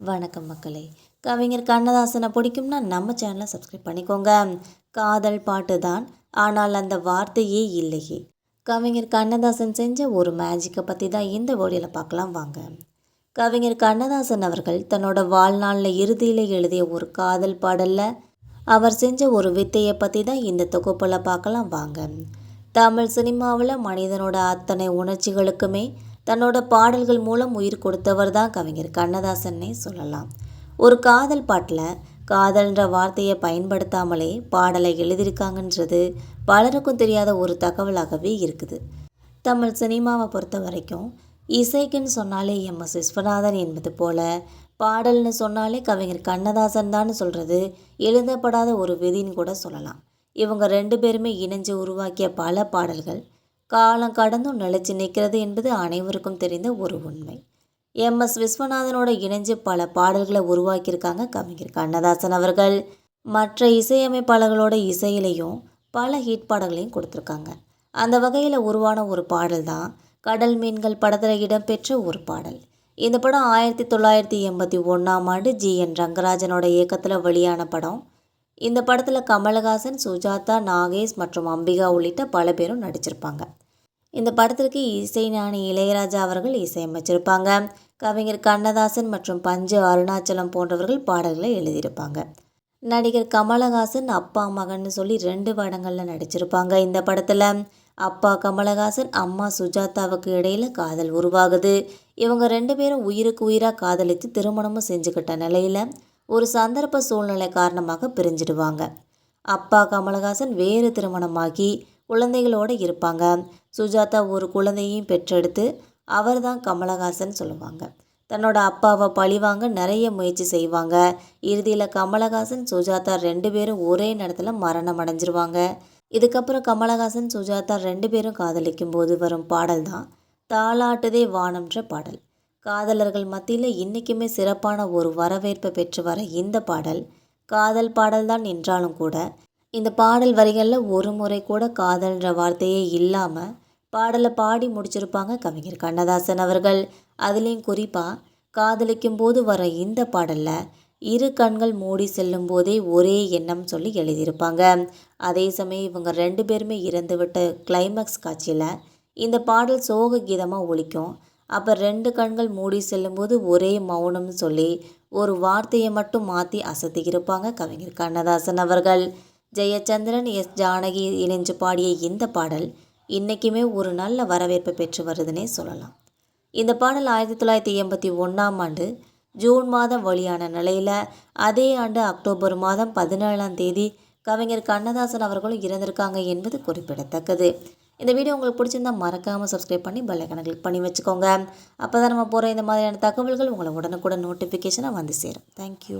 வணக்கம் மக்களே. கவிஞர் கண்ணதாசனை பிடிக்கும்னா நம்ம சேனலை சப்ஸ்கிரைப் பண்ணிக்கோங்க. காதல் பாட்டு தான். ஆனால் அந்த வார்த்தையே இல்லையே. கவிஞர் கண்ணதாசன் செஞ்ச ஒரு மேஜிக்கை பற்றி தான் இந்த வீடியோவில் பார்க்கலாம் வாங்க. கவிஞர் கண்ணதாசன் அவர்கள் தன்னோட வாழ்நாளில் இறுதியில் எழுதிய ஒரு காதல் பாடலில் அவர் செஞ்ச ஒரு வித்தையை பற்றி தான் இந்த தொகுப்பில் பார்க்கலாம் வாங்க. தமிழ் சினிமாவில் மனிதனோட அத்தனை உணர்ச்சிகளுக்குமே தன்னோட பாடல்கள் மூலம் உயிர் கொடுத்தவர் தான் கவிஞர் கண்ணதாசன்னே சொல்லலாம். ஒரு காதல் பாட்டில் காதல்ன்ற வார்த்தையை பயன்படுத்தாமலே பாடலை எழுதியிருக்காங்கன்றது பலருக்கும் தெரியாத ஒரு தகவலாகவே இருக்குது. தமிழ் சினிமாவை பொறுத்த வரைக்கும் இசைக்குன்னு சொன்னாலே எம். எஸ். விஸ்வநாதன் என்பது போல பாடல்னு சொன்னாலே கவிஞர் கண்ணதாசன் தான் சொல்கிறது எழுதப்படாத ஒரு விதின்னு கூட சொல்லலாம். இவங்க ரெண்டு பேருமே இணைஞ்சு உருவாக்கிய பல பாடல்கள் காலம் கடந்தும் நிலைச்சு நிற்கிறது என்பது அனைவருக்கும் தெரிந்த ஒரு உண்மை. எம். எஸ். விஸ்வநாதனோட இணைஞ்சு பல பாடல்களை உருவாக்கியிருக்காங்க கவிஞர் கண்ணதாசன் அவர்கள். மற்ற இசையமைப்பாளர்களோட இசையிலையும் பல ஹிட் பாடல்களையும் கொடுத்துருக்காங்க. அந்த வகையில் உருவான ஒரு பாடல் தான் கடல் மீன்கள் படத்தில் இடம்பெற்ற ஒரு பாடல். இந்த படம் ஆயிரத்தி தொள்ளாயிரத்தி எண்பத்தி ஒன்றாம் ஆண்டு ஜி. என். ரங்கராஜனோட இயக்கத்தில் வெளியான படம். இந்த படத்தில் கமலஹாசன் சுஜாதா நாகேஷ் மற்றும் அம்பிகா உள்ளிட்ட பல பேரும் நடிச்சிருப்பாங்க. இந்த படத்திற்கு இசை ஞானி இளையராஜா அவர்கள் இசையமைச்சிருப்பாங்க. கவிஞர் கண்ணதாசன் மற்றும் பஞ்சு அருணாச்சலம் போன்றவர்கள் பாடல்களை எழுதியிருப்பாங்க. நடிகர் கமலஹாசன் அப்பா மகன்னு சொல்லி ரெண்டு படங்களில் நடிச்சிருப்பாங்க. இந்த படத்தில் அப்பா கமலஹாசன் அம்மா சுஜாதாவுக்கு இடையில் காதல் உருவாகுது. இவங்க ரெண்டு பேரும் உயிருக்கு உயிராக காதலித்து திருமணமும் செஞ்சுக்கிட்ட நிலையில் ஒரு சந்தர்ப்ப சூழ்நிலை காரணமாக பிரிஞ்சிடுவாங்க. அப்பா கமலஹாசன் வேறு திருமணமாகி குழந்தைகளோடு இருப்பாங்க. சுஜாதா ஒரு குழந்தையும் பெற்றெடுத்து அவர் தான் கமலஹாசன் சொல்லுவாங்க. தன்னோட அப்பாவை பழிவாங்க நிறைய முயற்சி செய்வாங்க. இறுதியில் கமலஹாசன் சுஜாதா ரெண்டு பேரும் ஒரே நேரத்தில் மரணம் அடைஞ்சிருவாங்க. இதுக்கப்புறம் கமலஹாசன் சுஜாதா ரெண்டு பேரும் காதலிக்கும் போது வரும் பாடல் தான் தாளாட்டுதே வானம்ன்ற பாடல். காதலர்கள் மத்தியில் இன்றைக்குமே சிறப்பான ஒரு வரவேற்பை பெற்று வர இந்த பாடல் காதல் பாடல்தான் என்றாலும் கூட இந்த பாடல் வரிகளில் ஒரு முறை கூட காதல்ன்ற வார்த்தையே இல்லாமல் பாடலை பாடி முடிச்சிருப்பாங்க கவிஞர் கண்ணதாசன் அவர்கள். அதுலேயும் குறிப்பாக காதலிக்கும் போது வர இந்த பாடலில் இரு கண்கள் மூடி செல்லும் போதே ஒரே எண்ணம் சொல்லி எழுதியிருப்பாங்க. அதே சமயம் இவங்க ரெண்டு பேருமே இறந்துவிட்ட கிளைமேக்ஸ் காட்சியில் இந்த பாடல் சோக கீதமாக ஒழிக்கும் அப்போ ரெண்டு கண்கள் மூடி செல்லும்போது ஒரே மௌனம்னு சொல்லி ஒரு வார்த்தையை மட்டும் மாற்றி அசத்திக்கிருப்பாங்க கவிஞர் கண்ணதாசன் அவர்கள். ஜெயச்சந்திரன் எஸ். ஜானகி இணைஞ்சு பாடிய இந்த பாடல் இன்றைக்குமே ஒரு நல்ல வரவேற்பை பெற்று வருதுன்னே சொல்லலாம். இந்த பாடல் ஆயிரத்தி தொள்ளாயிரத்தி எண்பத்தி ஒன்றாம் ஆண்டு ஜூன் மாதம் வெளியான நிலையில் அதே ஆண்டு அக்டோபர் மாதம் பதினேழாம் தேதி கவிஞர் கண்ணதாசன் அவர்களும் இறந்திருக்காங்க என்பது குறிப்பிடத்தக்கது. இந்த வீடியோ உங்களுக்கு பிடிச்சிருந்தா மறக்காமல் சப்ஸ்கிரைப் பண்ணி பெல்லைக்கனை கிளிக் பண்ணி வச்சுக்கோங்க. அப்போ தான் நம்ம போகிற இந்த மாதிரியான தகவல்கள் உங்களை உடனுக்குடன் நோட்டிஃபிகேஷனாக வந்து சேரும். தேங்க்யூ